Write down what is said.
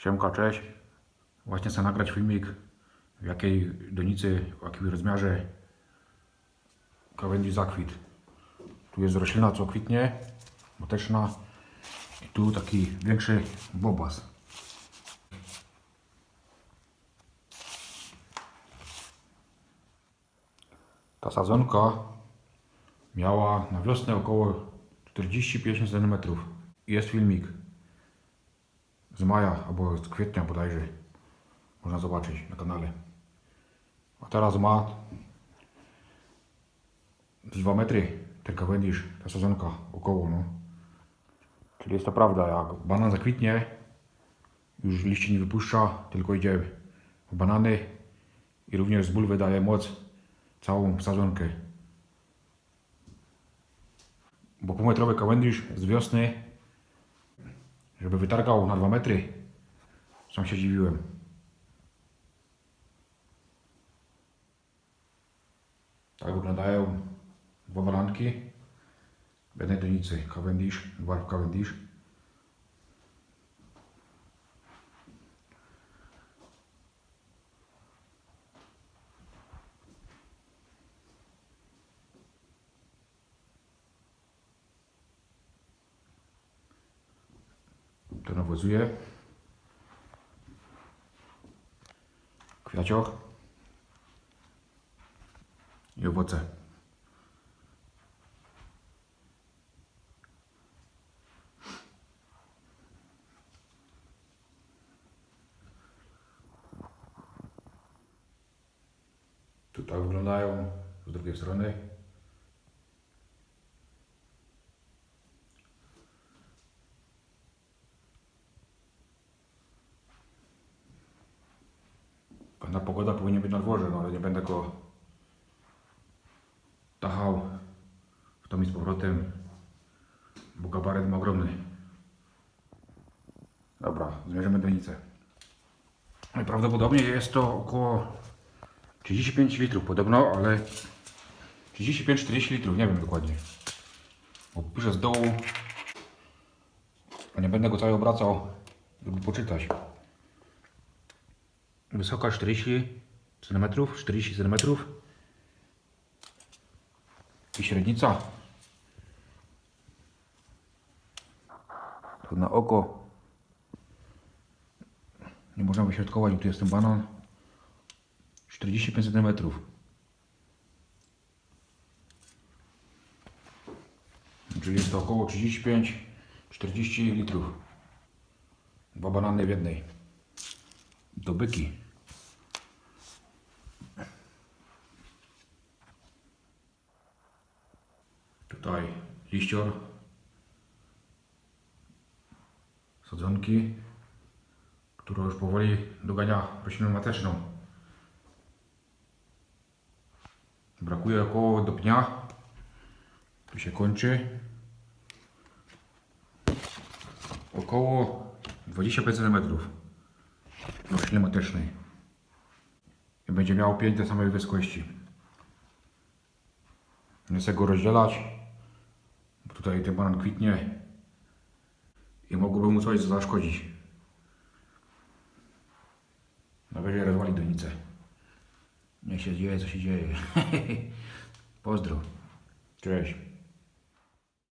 Siemka, cześć. Właśnie chcę nagrać filmik w jakiej donicy, w jakim rozmiarze krawędzi zakwit. Tu jest roślina, co kwitnie, boteczna i tu taki większy bobas. Ta sadzonka miała na wiosnę około 40-50 cm. Jest filmik z maja albo z kwietnia bodajże. Można zobaczyć na kanale. A teraz ma 2 metry ten kawędzisz, ta sadzonka około. No. Czyli jest to prawda, jak banan zakwitnie, już liści nie wypuszcza, tylko idzie w banany i również z ból wydaje moc całą sadzonkę. Bo półmetrowy kawędzisz z wiosny żeby wytargał na 2 metry. Sam się dziwiłem. Tak wyglądają dwa balanki w jednej donicy. Cavendish, dwarf Cavendish. To nawiązuje. Kwiaciok. I owoce. Tutaj wyglądają z drugiej strony. Pewna pogoda powinien być na dworze, no ale nie będę go tachał w tom i z powrotem, bo gabaret ma ogromny. Dobra, zmierzymy donicę. Najprawdopodobniej jest to około 35 litrów podobno, ale 35-40 litrów, nie wiem dokładnie. Bo piszę z dołu, a nie będę go cały obracał, żeby poczytać. Wysoka 40 cm, 40 cm. I średnica. Tu na oko. Nie można wyśrodkować, bo tu jest ten banan. 45 cm. Czyli jest to około 35-40 litrów. Dwa banany w jednej. Do byki. Tutaj liścior. Sadzonki, która już powoli dogania roślinę mateczną. Brakuje około do pnia. Tu się kończy. Około 25 cm rośliny matecznej. I będzie miał pięć tej samej wysokości. Nie chcę go rozdzielać, tutaj ten banan kwitnie i mogłoby mu coś zaszkodzić. Będzie rozwalić donicę. Niech się dzieje, co się dzieje. Pozdro. Cześć.